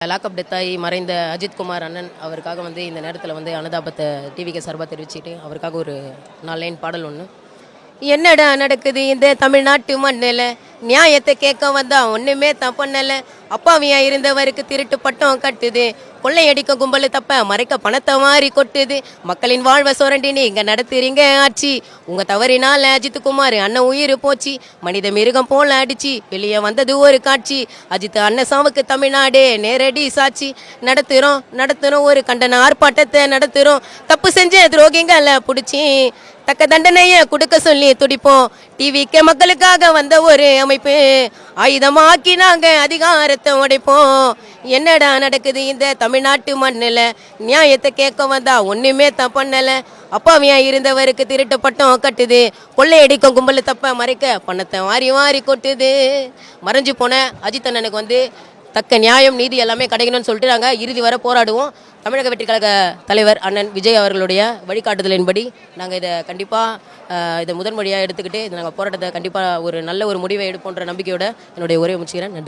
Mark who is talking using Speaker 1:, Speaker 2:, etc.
Speaker 1: Lockup death மறைந்த அஜித்குமார் அண்ணன் அவருக்காக வந்து இந்த நேரத்தில் வந்து அனுதாபத்தை டிவிக்கு சார்பாக தெரிவிச்சுட்டு அவருக்காக ஒரு நாலு லைன் பாடல் ஒன்று என்னடா நடக்குது இந்த தமிழ்நாட்டு மண்ணில்? நியாயத்தை கேட்க வந்தா ஒன்றுமே தான் அப்பாவியா இருந்தவருக்கு திருட்டு பட்டம் கட்டுது. கொள்ளையடிக்க கும்பல் தப்ப மறைக்க பணத்தை மாறி கொட்டுது. மக்களின் வாழ்வை சுரண்டி நீங்க நடத்துறீங்க ஆட்சி. உங்க தவறினால அஜித் குமார் அண்ணன் உயிர் போச்சு. மனித மிருகம் போல அடிச்சு வெளியே வந்தது ஒரு காட்சி. அஜித் அண்ணன் சாவுக்கு தமிழ்நாடே நேரடி சாட்சி. நடத்துறோம் நடத்துறோம் ஒரு கண்டன ஆர்ப்பாட்டத்தை நடத்துறோம். தப்பு செஞ்ச துரோகிங்களை பிடிச்சி தக்க தண்டனையை கொடுக்க சொல்லி துடிப்போம். டிவிக்கு மக்களுக்காக வந்த ஒரு அமைப்பு. ஆயுதமாக்கி நாங்கள் அதிகாரத்தை உடைப்போம். என்னடா நடக்குது இந்த தமிழ்நாட்டு மண்ணில்? நியாயத்தை கேட்க வந்தா ஒன்றுமே தான் பண்ணலை. அப்பாவியா இருந்தவருக்கு திருட்டு பட்டம் கட்டுது. கொள்ளையடிக்கும் கும்பல் தப்ப மறைக்க பணத்தை வாரி வாரி கொட்டுது. மறைஞ்சு போன அஜித் அண்ணனுக்கு வந்து தக்க நியாயம் நீதி எல்லாமே கிடைக்கணும்னு சொல்லிட்டு நாங்கள் இறுதி வரை போராடுவோம். தமிழக வெற்றி கழக தலைவர் அண்ணன் விஜய் அவர்களுடைய வழிகாட்டுதலின்படி நாங்கள் இதை கண்டிப்பாக இதை முதன்மொழியாக எடுத்துக்கிட்டு இதை நாங்கள் போராட்டத்தை கண்டிப்பாக ஒரு நல்ல ஒரு முடிவை எடுப்போன்ற நம்பிக்கையோட என்னுடைய உரையை முடிச்சுக்கிறேன். நன்றி.